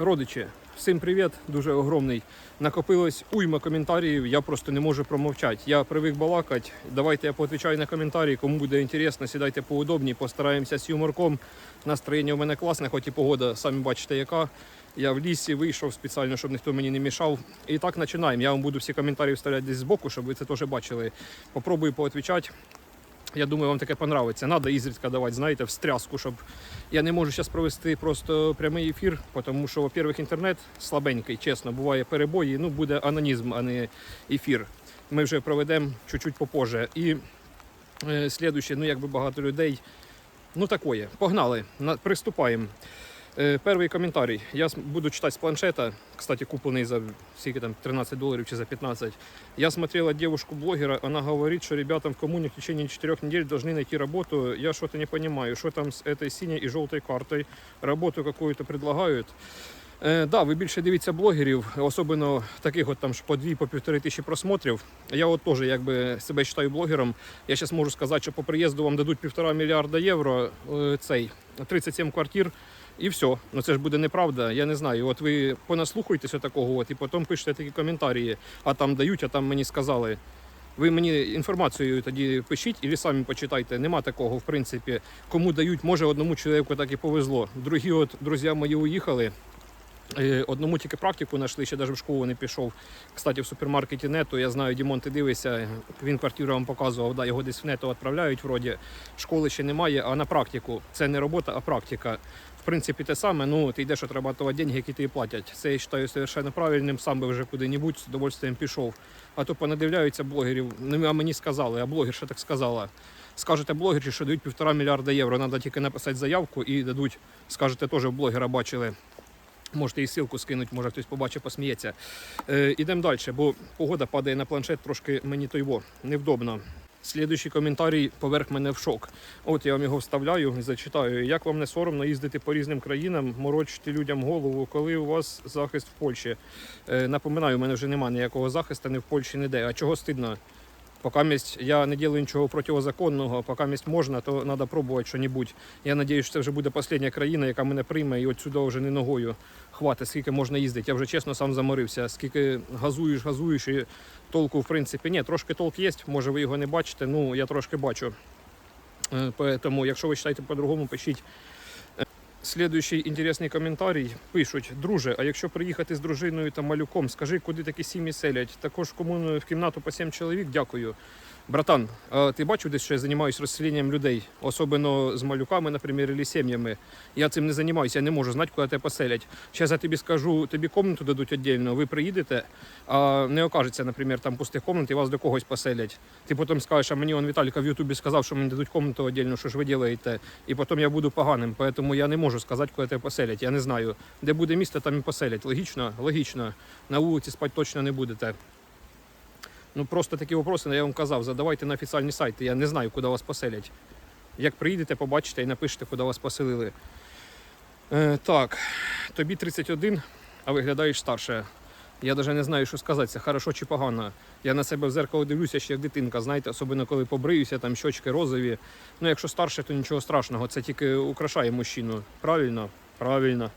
Родичі, всім привіт, дуже огромний. Накопилось уйма коментарів, я просто не можу промовчати. Я привик балакати. Давайте я поотвічаю на коментарі. Кому буде інтересно, сідайте поудобні, постараємося з юморком. Настроєння у мене класне, хоч і погода, самі бачите, яка. Я в лісі вийшов спеціально, щоб ніхто мені не мішав. І так починаємо. Я вам буду всі коментарі вставляти десь збоку, щоб ви це теж бачили. Попробую поотвічати. Я думаю, вам таке понравиться. Надо ізрідка давати, знаєте, встряску, щоб я не можу зараз провести просто прямий ефір, тому що, во-первых, інтернет слабенький, чесно, буває перебої. Ну, буде анонізм, а не ефір. Ми вже проведемо чуть-чуть попозже. І е, слідуще, ну якби багато людей. Ну такое. Погнали, на, приступаємо. Е, перший коментарій. Я буду читати з планшета. Кстати, куплений за скільки там 13 доларів чи за 15. Я смотрела девушку-блогера, она говорит, что ребятам в коммуне в течение 4 недель должны найти работу. Я что-то не понимаю, что там с этой синей и желтой картой. Работу какую-то предлагают. Е, да, ви більше дивіться блогерів, особливо таких от там ж по дві, по півтори тисячі просмотрів. Я от теж якби себе вважаю блогером. Я зараз можу сказати, що по приїзду вам дадуть півтора мільярда євро е, цей 37 квартир. І все. Ну це ж буде неправда. Я не знаю. От ви понаслухайтеся такого, от, і потім пишете такі коментарі, а там дають, а там мені сказали. Ви мені інформацію тоді пишіть і самі почитайте. Нема такого, в принципі. Кому дають, може одному чоловіку так і повезло. Другі, от друзі мої уїхали. Е, Одному тільки практику знайшли, ще навіть в школу не пішов. Кстати, в супермаркеті нету, я знаю, Дімон, ти дивишся, він квартиру вам показував, да, його десь в нету відправляють, вроді. Школи ще немає, а на практику. Це не робота, а практика. В принципі, те саме, ну ти йдеш отрабатувати деньги, які тобі платять. Це я вважаю совершенно правильним, сам би вже куди-небудь з удовольствием пішов. А то понадивляються блогерів. Не а мені сказали, а блогерша так сказала. Скажете блогері, що дають півтора мільярда євро. Треба тільки написати заявку і дадуть, скажете, теж блогера бачили. Можете і ссылку скинути, може хтось побачить, посміється. Е, ідемо далі, бо погода падає на планшет, трошки мені тойво невдобно. Слідуючий коментарій поверх мене в шок. От я вам його вставляю і зачитаю. Як вам не соромно їздити по різним країнам, морочити людям голову, коли у вас захист в Польщі? Е, напоминаю, у мене вже немає ніякого захисту ні в Польщі, ніде. А чого стидно? Поки я не роблю нічого протизаконного, поки місць можна, то треба пробувати щось. Я сподіваюся, що це вже буде остання країна, яка мене прийме, і от сюди вже не ногою хватить, скільки можна їздити. Я вже чесно сам заморився. Скільки газуєш, газуєш, і толку в принципі ні, трошки толк є, може ви його не бачите, ну я трошки бачу. Е, Тому, якщо ви вважаєте по-другому, пишіть. Слідуючий інтересний коментарій пишуть: друже, а якщо приїхати з дружиною та малюком, скажи, куди такі сім'ї селять? Також комуною в кімнату по 7 чоловік, дякую. Братан, ти бачив десь, що я займаюся розселенням людей, особливо з малюками, наприклад, або сім'ями. Я цим не займаюся, я не можу знати, куди тебе поселять. Зараз я тобі скажу, тобі комнату дадуть віддільно, ви приїдете, а не окажеться, наприклад, там пустих комнат і вас до когось поселять. Ти потім скажеш, а мені он Віталіка в Ютубі сказав, що мені дадуть комнату віддільно, що ж ви робите, і потім я буду поганим. Тому я не можу сказати, куди тебе поселять. Я не знаю. Де буде місто, там і поселять. Логічно, логічно. На вулиці спати точно не будете. Ну просто такі вопроси, я вам казав, задавайте на офіційні сайти. Я не знаю, куди вас поселять. Як приїдете, побачите і напишете, куди вас поселили. Е, так, тобі 31, а виглядаєш старше. Я навіть не знаю, що сказати, це хорошо чи погано. Я на себе в зеркало дивлюся ще як дитинка, знаєте, особливо коли побриюся, там щочки розові. Ну, якщо старше, то нічого страшного, це тільки украшає мужчину. Правильно? Правильно.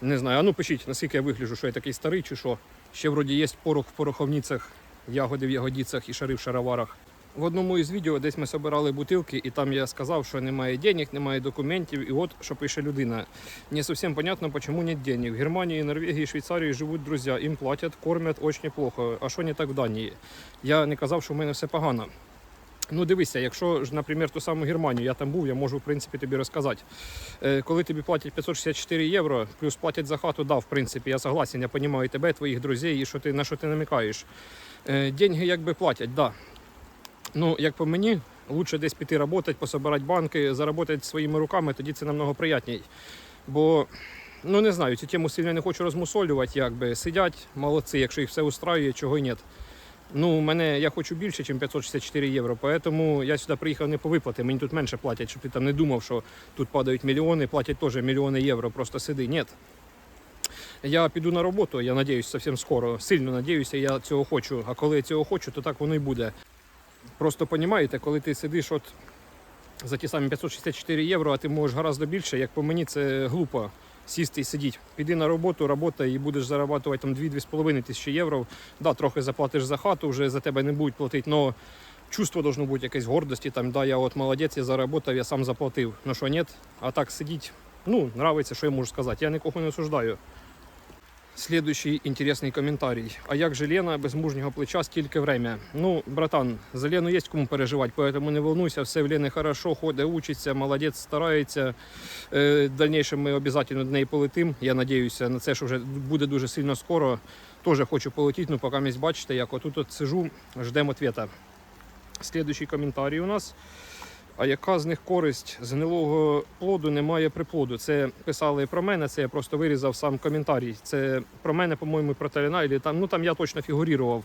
Не знаю, а ну пишіть, наскільки я вигляджу, що я такий старий чи що. Ще вроді є порох в пороховницях, ягоди в ягодицях і шари в шароварах. В одному із відео десь ми збирали бутилки, і там я сказав, що немає денег, немає документів. І от що пише людина. Не зовсім понятно, чому нет денег. В Германії, Норвегії, Швейцарії живуть друзі, їм платять, кормять очень плохо. А що не так в Данії? Я не казав, що в мене все погано. Ну, дивися, якщо ж, наприклад, ту саму Германію, я там був, я можу в принципі тобі розказати. Е, Коли тобі платять 564 євро, плюс платять за хату, да, в принципі, я согласен, я розумію тебе, твоїх друзів і що ти на що ти намікаєш. Е, Деньги якби платять, да. Ну, як по мені, лучше десь піти працювати, пособирати банки, заробити своїми руками, тоді це намного приятніше. Бо, ну не знаю, цю тему сильно не хочу розмусолювати, якби сидять, молодці, якщо їх все устраює, чого й нет. Ну, мене я хочу більше, ніж 564 євро, тому я сюди приїхав не по виплати, мені тут менше платять, щоб ти там не думав, що тут падають мільйони, платять теж мільйони євро, просто сиди. Ні. Я піду на роботу, я надіюсь, зовсім скоро. Сильно надіюся, я цього хочу. А коли я цього хочу, то так воно і буде. Просто розумієте, коли ти сидиш от за ті самі 564 євро, а ти можеш гораздо більше, як по мені, це глупо. Сісти і сидіти. Піди на роботу, робота і будеш зарабатувати там 2-2,5 тисячі євро. Да, трохи заплатиш за хату, вже за тебе не будуть платити, але чувство должно бути якесь гордості. Там, да, я от молодець, я заработав, я сам заплатив. Ну що, ні, а так сидіть, ну, нравиться, що я можу сказати. Я нікого не осуждаю. Слідуючий інтересний коментарій. А як же Лена без мужнього плеча стільки время? Ну, братан, за Лену є кому переживати, поэтому не волнуйся, все в Лені хорошо, ходить, учиться, молодець, старається. Е, в дальнейшем ми обов'язково до неї полетим. Я надіюся на це, що вже буде дуже сильно скоро. Теж хочу полетіти, ну поки місць бачите, як отут от сижу, ждемо ответа. Слідуючий коментарій у нас. А яка з них користь гнилого плоду немає приплоду? Це писали про мене, це я просто вирізав сам коментарій. Це про мене, по-моєму, про Таліна, там, ну там я точно фігурував.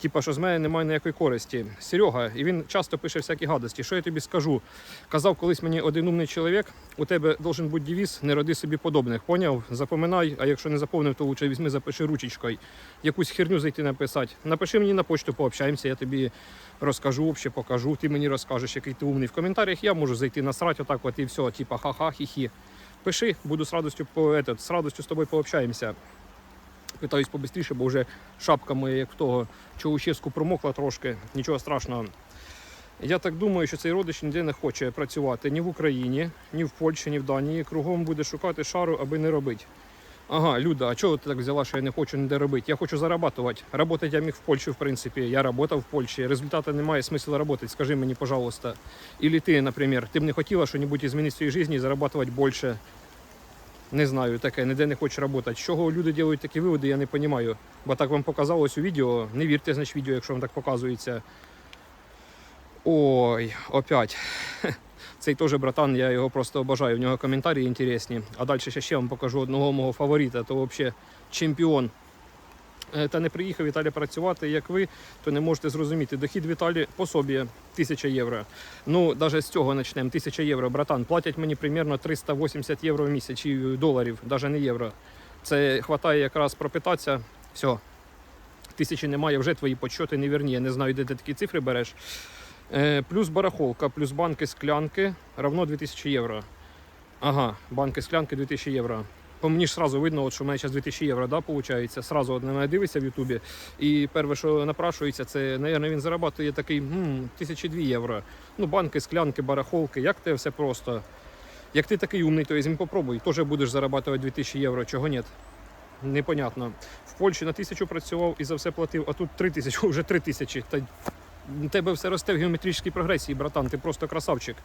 Типа, що з мене немає ніякої користі. Серега, і він часто пише всякі гадості. Що я тобі скажу? Казав колись мені один умний чоловік, у тебе должен бути девіз, не роди собі подобних. Поняв? Запоминай, а якщо не заповнив, то лучше візьми, запиши ручечкою. Якусь херню зайти написати. Напиши мені на почту, пообщаємося, я тобі розкажу, вообще покажу, ти мені розкажеш, який ти умний. В коментарях я можу зайти насрать отак от і все, типа ха-ха, хі-хі. Пиши, буду з радістю по этот, з радістю з тобою пообщаємося. Питаюсь побистріше, бо вже шапка моя, як в того Чаушевську промокла трошки, нічого страшного. Я так думаю, що цей родич ніде не хоче працювати ні в Україні, ні в Польщі, ні в Данії. Кругом буде шукати шару, аби не робити. Ага, Люда, а чого ти так взяла, що я не хочу ніде робити? Я хочу зарабатувати. Работати я міг в Польщі, в принципі. Я працював в Польщі. Результату немає смисла працювати. Скажи мені, пожалуйста. Или ти, наприклад, ти б не хотіла що-небудь змінити в своїй житті і зарабатувати більше. Не знаю, таке, ніде не хочу працювати. З чого люди роблять такі виводи, я не розумію. Бо так вам показалось у відео. Не вірте, значить, відео, якщо вам так показується. Ой, опять. Цей теж братан, я його просто обожаю. В нього коментарі інтересні. А далі ще ще вам покажу одного мого фаворита, то взагалі чемпіон. Е, Та не приїхав Віталій працювати, як ви, то не можете зрозуміти. Дохід Віталі по собі 1000 євро. Ну, навіть з цього почнемо. 1000 євро, братан. Платять мені примерно 380 євро в місяць чи доларів, навіть не євро. Це вистачає якраз пропитатися. Все. Тисячі немає, вже твої почоти невірні. Я не знаю, де ти такі цифри береш. Е, плюс барахолка, плюс банки склянки равно 2000 євро. Ага, банки склянки 2000 євро. По мені ж сразу видно, от, що в мене зараз 2000 євро, да, виходить. Сразу от на дивиться в Ютубі. І перше, що напрашується, це, напевно, він зарабатує такий м, 1002 євро. Ну, банки, склянки, барахолки, як те все просто. Як ти такий умний, то візьми попробуй. Теж будеш зарабатувати 2000 євро, чого ні? Непонятно. В Польщі на тисячу працював і за все платив, а тут 3000, вже 3000. Та у тебе все росте в геометричній прогресії, братан, ти просто красавчик.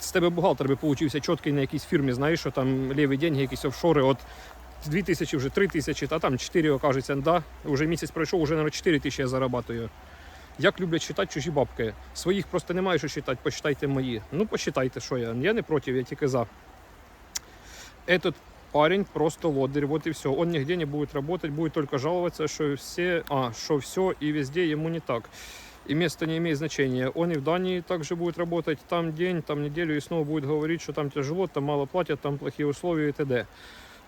З тебе бухгалтер би получився чіткий на якійсь фірмі, знаєш, що там ліві деньги, якісь офшори, от 2 тисячі, вже 3 тисячі, та там 4 окажеться, да, вже місяць пройшов, вже, мабуть, 4 тисячі я зарабатую. Як люблять читати чужі бабки. Своїх просто немає що читати, почитайте мої. Ну, почитайте, що я. Я не проти, я тільки за. Этот парень просто лодырь, вот и все. Он нигде не будет работать, будет только жаловаться, что все, а, что все и везде ему не так. И место не имеет значения. Он и в Дании также будет работать, там день, там неделю, и снова будет говорить, що там тяжело, там мало платять, там плохі условия і т.д.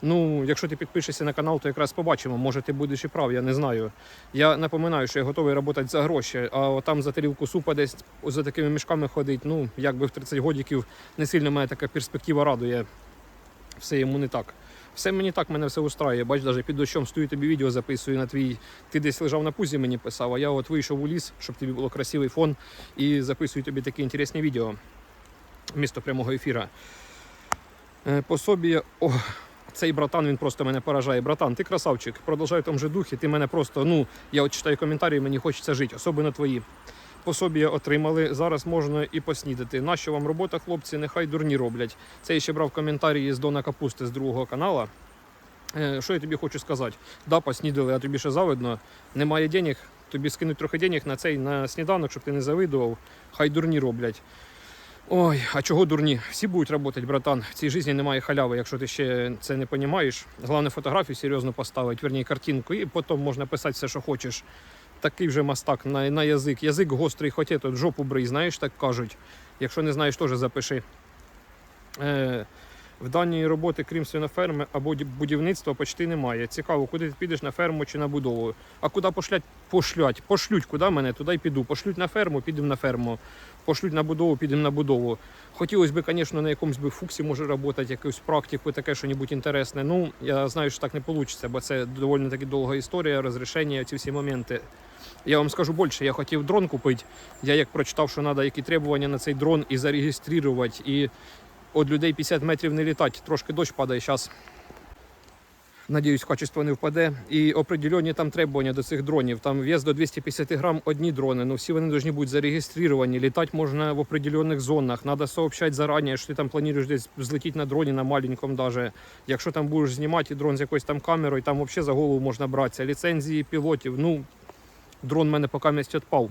Ну, якщо ти підпишешся на канал, то якраз побачимо. Може, ти будеш і прав, я не знаю. Я напоминаю, що я готовий працювати за гроші, а там за тарілку супа десь за такими мішками ходить. Ну, якби в 30 годиків не сильно мене така перспектива радує. Все йому не так. Все мені так, мене все устраює. Бач, навіть під дощом стою тобі відео записую на твій. Ти десь лежав на пузі, мені писав, а я от вийшов у ліс, щоб тобі було красивий фон, і записую тобі такі інтересні відео. Місто прямого ефіра. Е, Пособі. О, цей братан він просто мене поражає. Братан, ти красавчик, продовжай в тому же духі. Ти мене просто, ну, я от читаю коментарі, мені хочеться жити, особливо твої. Пособія отримали, зараз можна і поснідати. Нащо вам робота, хлопці? Нехай дурні роблять. Це я ще брав коментарі з Дона Капусти з другого канала. Е, Що я тобі хочу сказати? Да, поснідали, а тобі ще завидно. Немає денег, тобі скинуть трохи денег на цей на сніданок, щоб ти не завидував. Хай дурні роблять. Ой, а чого дурні? Всі будуть працювати, братан. В цій житті немає халяви, якщо ти ще це не розумієш. Головне фотографію серйозно поставити, верні картинку, і потім можна писати все, що хочеш. Такий вже мастак на, на язик. Язик гострий, хоч тут жопу брий, знаєш, так кажуть. Якщо не знаєш, теж запиши. Е, В даній роботи, крім свиноферми або будівництва, почти немає. Цікаво, куди ти підеш на ферму чи на будову. А куди пошлять? Пошлять. Пошлють, куди мене, туди й піду. Пошлють на ферму, підемо на ферму. Пошлють на будову, підемо на будову. Хотілося б, звісно, на якомусь би фуксі може працювати, якусь практику, таке що небудь інтересне. Ну, я знаю, що так не вийде, бо це доволі таки довга історія, розрішення, ці всі моменти. Я вам скажу більше, я хотів дрон купити. Я як прочитав, що треба які требування на цей дрон і зареєструвати, і від людей 50 метрів не літати. Трошки дощ падає зараз. Надіюсь, качество не впаде. І определені там требування до цих дронів. Там вес до 250 грам одні дрони, але всі вони повинні бути зареєстровані. Літати можна в определених зонах. Треба сообщати зарані, що ти там плануєш десь взлетіти на дроні на маленькому даже. Якщо там будеш знімати дрон з якоюсь там камерою, там взагалі за голову можна братися. Ліцензії пілотів. Ну, дрон в мене поки місць відпав.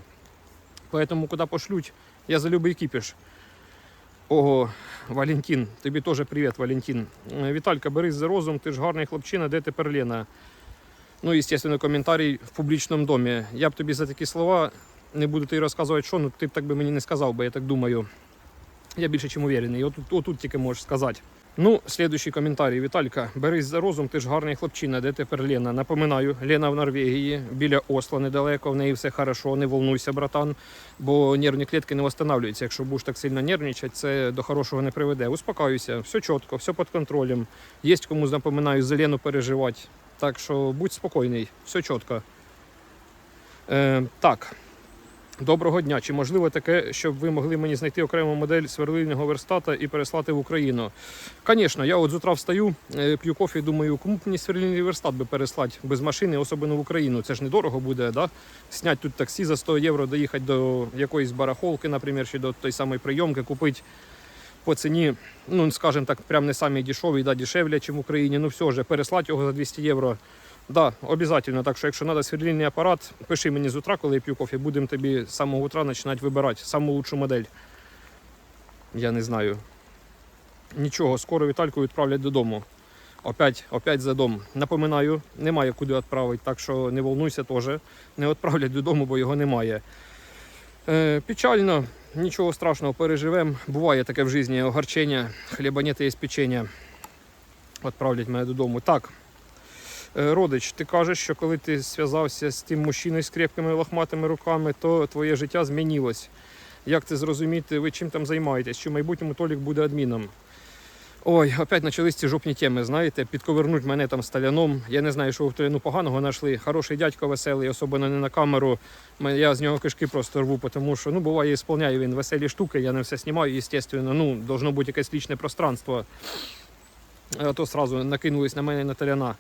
Поэтому куди пошлють, я за любий кіпіш. Ого, Валентин, тобі теж привіт, Валентин. Е, Віталька, берись за розум, ти ж гарний хлопчина, де тепер Лена? Ну, звісно, коментарій в публічному домі. Я б тобі за такі слова не буду тобі розказувати, що ну ти б так би мені не сказав, бо я так думаю. Я більше чим уверений. Отут, отут тільки можеш сказати. Ну, слідуючий коментарій. Віталька, берись за розум, ти ж гарний хлопчина, де тепер Лена? Напоминаю, Лена в Норвегії, біля Осло недалеко, в неї все хорошо, не волнуйся, братан, бо нервні клітки не встановлюються. Якщо будеш так сильно нервничати, це до хорошого не приведе. Успокаюся, все чітко, все під контролем. Є комусь, напоминаю, за Лену переживати. Так що будь спокійний, все чітко. Е, так. Доброго дня. Чи можливо таке, щоб ви могли мені знайти окрему модель сверлильного верстата і переслати в Україну? Звісно, я от з утра встаю, е, п'ю кофе і думаю, кому б мені сверлильний верстат би переслати без машини, особливо в Україну. Це ж недорого буде, да? Снять тут таксі за 100 євро, доїхати до якоїсь барахолки, наприклад, чи до той самої прийомки, купити по ціні, ну скажімо так, прям не самі дешеві, да, дешевле, ніж в Україні. Ну все ж, переслати його за 200 євро. Да, обов'язково. Так що, якщо треба сверлильний апарат, пиши мені з утра, коли я п'ю кофе, будемо тобі з самого утра починати вибирати саму лучшу модель. Я не знаю. Нічого, скоро Вітальку відправлять додому. Опять, опять за дом. Напоминаю, немає куди відправити, так що не волнуйся теж. Не відправлять додому, бо його немає. Е, печально, нічого страшного, переживемо. Буває таке в житті огорчення, хліба нет, є печення. Відправлять мене додому. Так. Е, Родич, ти кажеш, що коли ти зв'язався з тим мужчиною з крепкими лохматими руками, то твоє життя змінилось. Як це зрозуміти? Ви чим там займаєтесь? Чи в майбутньому Толік буде адміном? Ой, опять почались ці жопні теми, знаєте, підковернуть мене там сталяном. Я не знаю, що в Толяну поганого знайшли. Хороший дядько веселий, особливо не на камеру. Я з нього кишки просто рву, тому що ну, буває, ісполняє він веселі штуки, я не все знімаю, звісно. Ну, должно бути якесь лічне пространство. А то сразу накинулись на мене і на Толяна.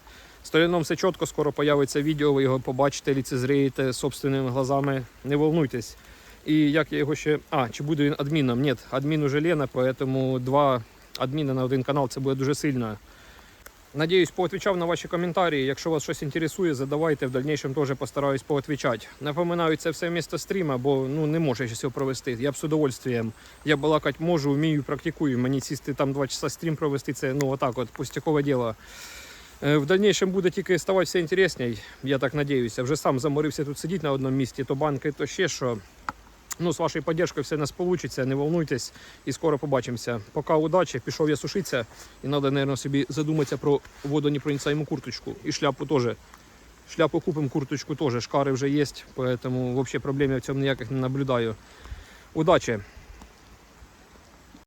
З Толяном все чітко, скоро появиться відео, ви його побачите, ліцезрієте собственними глазами. Не волнуйтесь. І як я його ще. А, чи буде він адміном? Ні, адмін уже Лена, поэтому два адміна на один канал це буде дуже сильно. Надіюсь, поотвічав на ваші коментарі. Якщо вас щось інтересує, задавайте, в дальнейшем теж постараюсь поотвічати. Напоминаю, це все місто стріма, бо ну, не можу я все провести. Я б з удовольствием. Я балакать можу, вмію, практикую. Мені сісти там два часа стрім провести, це ну отак от, пустякове діло. Е, В дальнейшем буде тільки ставати все інтересней, я так надіюся. Вже сам заморився тут сидіти на одному місці, то банки, то ще що. Ну, з вашою підтримкою все у нас вийде, не волнуйтесь і скоро побачимося. Поки удачі, пішов я сушитися і треба, мабуть, собі задуматися про водонепроницаєму курточку. І шляпу теж. Шляпу купимо, курточку теж. Шкари вже є, тому взагалі проблем я в цьому ніяких не наблюдаю. Удачі!